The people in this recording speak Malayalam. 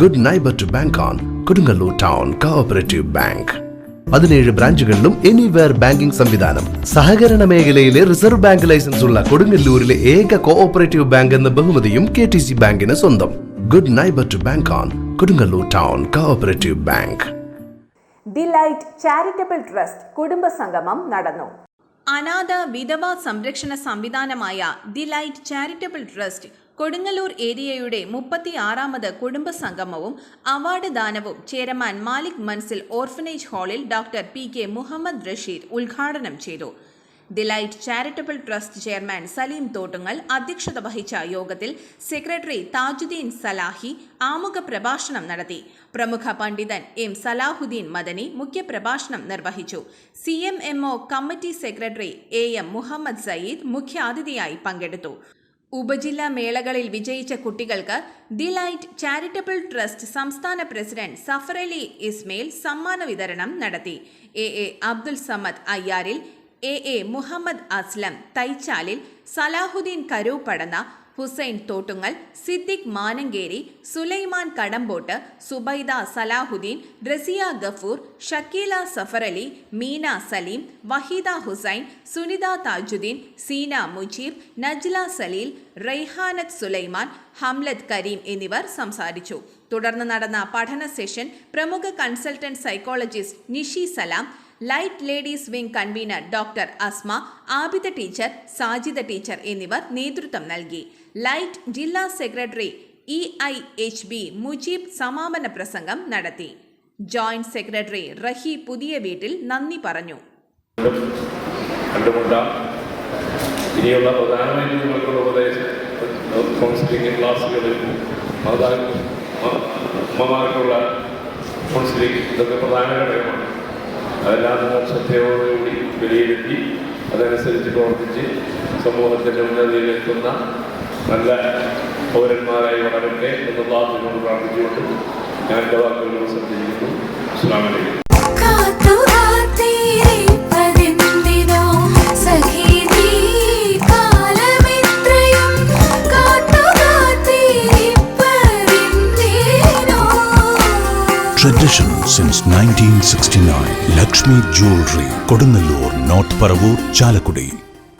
Good neighbour to bank on Kodungallur Town Cooperative Bank പതിനേഴ് ബ്രാഞ്ചുകളിലും എനിവെയർ ബാങ്കിംഗ് സംവിധാനം. സഹകരണ മേഖലയിലെ റിസർവ് ബാങ്ക് ലൈസൻസ് ഉള്ള കൊടുങ്ങല്ലൂരിലെ ഏക കോഓപ്പറേറ്റീവ് ബാങ്ക് എന്ന ബഹുമതിയും കെ ടി സി ബാങ്കിന് സ്വന്തം. Good neighbour to bank on Kodungallur Town Cooperative Bank the Light Charitable Trust കുടുംബ സംഗമം നടന്നു. അനാഥ വിധവ സംരക്ഷണ സംവിധാനമായ the Light Charitable Trust Kodungallur ഏരിയയുടെ മുപ്പത്തിയാറാമത് കുടുംബ സംഗമവും അവാർഡ് ദാനവും ചെയർമാൻ മാലിക് മൻസിൽ ഓർഫനേജ് ഹാളിൽ doctor P K Muhammad Rasheed ഉദ്ഘാടനം ചെയ്തു. The Light Charitable Trust chairman Salim Thottungal അധ്യക്ഷത വഹിച്ച യോഗത്തിൽ സെക്രട്ടറി താജുദ്ദീൻ സലാഹി ആമുഖ പ്രഭാഷണം നടത്തി. പ്രമുഖ പണ്ഡിതൻ എം സലാഹുദ്ദീൻ മദനി മുഖ്യപ്രഭാഷണം നിർവഹിച്ചു. C M M O committee secretary A M Muhammad Saeed മുഖ്യാതിഥിയായി പങ്കെടുത്തു. ഉപജില്ലാ മേളകളിൽ വിജയിച്ച കുട്ടികൾക്ക് ദി ലൈറ്റ് ചാരിറ്റബിൾ ട്രസ്റ്റ് സംസ്ഥാന പ്രസിഡന്റ് സഫറലി ഇസ്മയിൽ സമ്മാന വിതരണം നടത്തി. A A Abdul Samad Ayyaril A A Muhammad Aslam Thaichalil Salahuddin Karupadanna Hussain Thottungal Siddique Manankeri Sulaiman Kadambott Subaida Salahuddin Raziya Gafoor Shakeela Safarali Meena Salim Waheeda Hussain Sunitha Tajuddin Seena Mujeeb Najla Saleel Raihanath Sulaiman Hamlath Kareem എന്നിവർ സംസാരിച്ചു. തുടർന്ന് നടന്ന പഠന സെഷൻ പ്രമുഖ consultant psychologist Nishi Salam Light ladies wing convenor doctor Asma Abida teacher Sajida teacher എന്നിവർ നേതൃത്വം നൽകി. ലൈറ്റ് ജില്ലാ secretary E I H B Mujeeb സമാപന പ്രസംഗം നടത്തി. ജോയിന്റ് സെക്രട്ടറി റഹി പുതിയ വീട്ടിൽ നന്ദി പറഞ്ഞു. ഇനിയുള്ള പ്രധാനമായിട്ട് നിങ്ങൾക്കുള്ള ഉപദേശം കൗൺസിലിംഗ് ക്ലാസ്സുകളിൽ അമ്മമാർക്കുള്ള കൗൺസിലിംഗ് ഇതൊക്കെ പ്രധാന ഘടകമാണ്. അതെല്ലാം നിങ്ങൾ ശ്രദ്ധയോടുകൂടി വിലയിരുത്തി അതനുസരിച്ച് പ്രവർത്തിച്ച് സമൂഹത്തിന്റെ ഉന്നതിയിലെത്തുന്ന നല്ല പൗരന്മാരായി വളരട്ടെ എന്ന് പ്രാർത്ഥനയോട് പ്രാർത്ഥിച്ചുകൊണ്ട് ഞാൻ എന്റെ വാക്കുകൾ ശ്രദ്ധിക്കുന്നു അസ്സാം വലൈക്കും Tradition since 1969. Kashmir jewellery Kodungallur North Paravur Chalakudy.